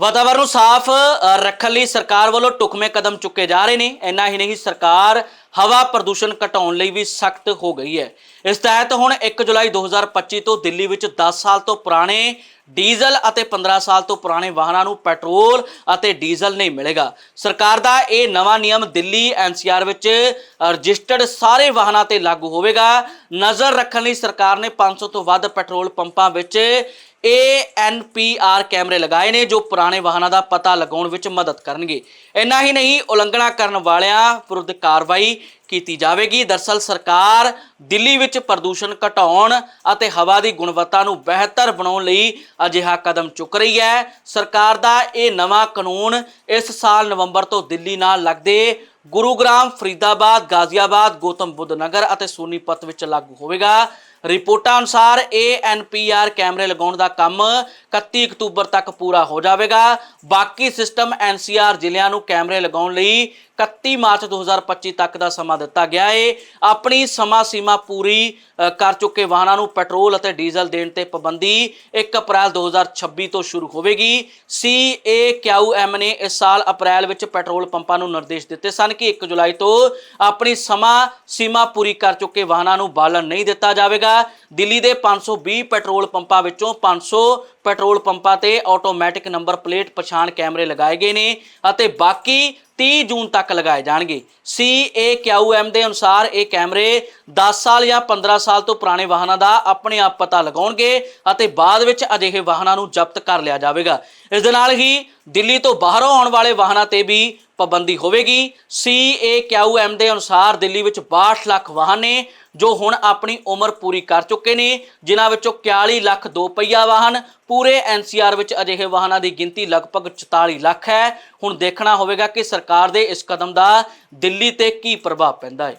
ਵਾਤਾਵਰਨ ਨੂੰ ਸਾਫ਼ ਰੱਖਣ ਲਈ ਸਰਕਾਰ ਵੱਲੋਂ ਟੁਕਮੇ ਕਦਮ ਚੁੱਕੇ ਜਾ ਰਹੇ ਨੇ। ਇੰਨਾ ਹੀ ਨਹੀਂ, ਸਰਕਾਰ ਹਵਾ ਪ੍ਰਦੂਸ਼ਣ ਘਟਾਉਣ ਲਈ ਵੀ ਸਖਤ ਹੋ ਗਈ ਹੈ। ਇਸ ਤਹਿਤ ਹੁਣ 1 ਜੁਲਾਈ 2025 ਤੋਂ ਦਿੱਲੀ ਵਿੱਚ 10 ਸਾਲ ਤੋਂ ਪੁਰਾਣੇ ਡੀਜ਼ਲ ਅਤੇ 15 ਸਾਲ ਤੋਂ ਪੁਰਾਣੇ ਵਾਹਨਾਂ ਨੂੰ ਪੈਟਰੋਲ ਅਤੇ ਡੀਜ਼ਲ ਨਹੀਂ ਮਿਲੇਗਾ। ਸਰਕਾਰ ਦਾ ਇਹ ਨਵਾਂ ਨਿਯਮ ਦਿੱਲੀ ਐਨਸੀਆਰ ਵਿੱਚ ਰਜਿਸਟਰਡ ਸਾਰੇ ਵਾਹਨਾਂ ਤੇ ਲਾਗੂ ਹੋਵੇਗਾ। ਨਜ਼ਰ ਰੱਖਣ ਲਈ ਸਰਕਾਰ ਨੇ 500 ਤੋਂ ਵੱਧ ਪੈਟਰੋਲ ਪੰਪਾਂ ਵਿੱਚ ANPR ਕੈਮਰੇ ਲਗਾਏ ਨੇ ਜੋ ਪੁਰਾਣੇ ਵਾਹਨਾਂ ਦਾ ਪਤਾ ਲਗਾਉਣ ਵਿੱਚ ਮਦਦ ਕਰਨਗੇ। ਇੰਨਾ ਹੀ ਨਹੀਂ, ਉਲੰਘਣਾ ਕਰਨ ਵਾਲਿਆਂ ਵਿਰੁੱਧ ਕਾਰਵਾਈ ਕੀਤੀ ਜਾਵੇਗੀ। ਦਰਸਲ ਸਰਕਾਰ ਦਿੱਲੀ ਵਿੱਚ ਪ੍ਰਦੂਸ਼ਣ ਘਟਾਉਣ ਅਤੇ ਹਵਾ ਦੀ ਗੁਣਵੱਤਾ ਨੂੰ ਬਿਹਤਰ ਬਣਾਉਣ ਲਈ ਅਜਿਹਾ ਕਦਮ ਚੁੱਕ ਰਹੀ ਹੈ। ਸਰਕਾਰ ਦਾ ਇਹ ਨਵਾਂ ਕਾਨੂੰਨ ਇਸ ਸਾਲ ਨਵੰਬਰ ਤੋਂ ਦਿੱਲੀ ਨਾਲ ਲੱਗਦੇ ਗੁਰੂਗ੍ਰਾਮ, ਫਰੀਦਾਬਾਦ, ਗਾਜ਼ੀਆਬਾਦ, ਗੌਤਮ ਬੁੱਧ ਨਗਰ ਅਤੇ ਸੋਨੀਪਤ ਵਿੱਚ ਲਾਗੂ ਹੋਵੇਗਾ। ਰਿਪੋਰਟਾਂ ਅਨੁਸਾਰ ANPR ਕੈਮਰੇ ਲਗਾਉਣ ਦਾ ਕੰਮ 31 ਅਕਤੂਬਰ ਤੱਕ ਪੂਰਾ ਹੋ ਜਾਵੇਗਾ। ਬਾਕੀ ਸਿਸਟਮ NCR ਜ਼ਿਲ੍ਹਿਆਂ ਨੂੰ ਕੈਮਰੇ ਲਗਾਉਣ ਲਈ 31 ਮਾਰਚ 2025 ਤੱਕ ਦਾ ਸਮਾਂ ਦਿੱਤਾ ਗਿਆ ਏ। ਆਪਣੀ ਸਮਾਂ ਸੀਮਾ ਪੂਰੀ ਕਰ ਚੁੱਕੇ ਵਾਹਨਾਂ ਨੂੰ ਪੈਟਰੋਲ ਅਤੇ ਡੀਜ਼ਲ ਦੇਣ ਤੇ ਪਾਬੰਦੀ 1 ਅਪ੍ਰੈਲ 2026 ਤੋਂ ਸ਼ੁਰੂ ਹੋਵੇਗੀ। CAQM ਨੇ ਇਸ ਸਾਲ ਅਪ੍ਰੈਲ ਵਿੱਚ ਪੈਟਰੋਲ ਪੰਪਾਂ ਨੂੰ ਨਿਰਦੇਸ਼ ਦਿੱਤੇ ਸਨ ਕਿ 1 ਜੁਲਾਈ ਤੋਂ ਆਪਣੀ ਸਮਾਂ ਸੀਮਾ ਪੂਰੀ ਕਰ ਚੁੱਕੇ ਵਾਹਨਾਂ ਨੂੰ ਬਾਲਣ ਨਹੀਂ ਦਿੱਤਾ ਜਾਵੇਗਾ। ਦਿੱਲੀ ਦੇ 520 ਪੈਟਰੋਲ ਪੰਪਾਂ ਵਿੱਚੋਂ 500 ਪੈਟਰੋਲ ਪੰਪਾਂ ਤੇ ਆਟੋਮੈਟਿਕ ਨੰਬਰ ਪਲੇਟ ਪਛਾਣ ਕੈਮਰੇ ਲਗਾਏ ਗਏ ਨੇ ਅਤੇ ਬਾਕੀ 30 ਜੂਨ ਤੱਕ ਲਗਾਏ ਜਾਣਗੇ। CAQM ਦੇ ਅਨੁਸਾਰ ਇਹ ਕੈਮਰੇ 10 ਸਾਲ ਜਾਂ 15 ਸਾਲ ਤੋਂ ਪੁਰਾਣੇ ਵਾਹਨਾਂ ਦਾ ਆਪਣੇ ਆਪ ਪਤਾ ਲਗਾਉਣਗੇ ਅਤੇ ਬਾਅਦ ਵਿੱਚ ਅਜਿਹੇ ਵਾਹਨਾਂ ਨੂੰ ਜ਼ਬਤ ਕਰ ਲਿਆ ਜਾਵੇਗਾ। ਇਸ ਦੇ ਨਾਲ ਹੀ ਦਿੱਲੀ ਤੋਂ ਬਾਹਰੋਂ ਆਉਣ ਵਾਲੇ ਵਾਹਨਾਂ ਤੇ ਵੀ ਪਾਬੰਦੀ ਹੋਵੇਗੀ। CAQM ਦੇ ਅਨੁਸਾਰ ਦਿੱਲੀ ਵਿੱਚ 62 ਲੱਖ ਵਾਹਨ ਨੇ ਜੋ ਹੁਣ ਆਪਣੀ ਉਮਰ ਪੂਰੀ ਕਰ ਚੁੱਕੇ ਨੇ, ਜਿਨ੍ਹਾਂ ਵਿੱਚੋਂ 41 ਲੱਖ ਦੋ ਪਹੀਆ ਵਾਹਨ, ਪੂਰੇ NCR ਵਿੱਚ ਅਜਿਹੇ ਵਾਹਨਾਂ ਦੀ ਗਿਣਤੀ ਲਗਭਗ 44 ਲੱਖ ਹੈ। ਹੁਣ ਦੇਖਣਾ ਹੋਵੇਗਾ ਕਿ ਸਰਕਾਰ ਦੇ ਇਸ ਕਦਮ ਦਾ ਦਿੱਲੀ ਤੇ ਕੀ ਪ੍ਰਭਾਵ ਪੈਂਦਾ ਹੈ।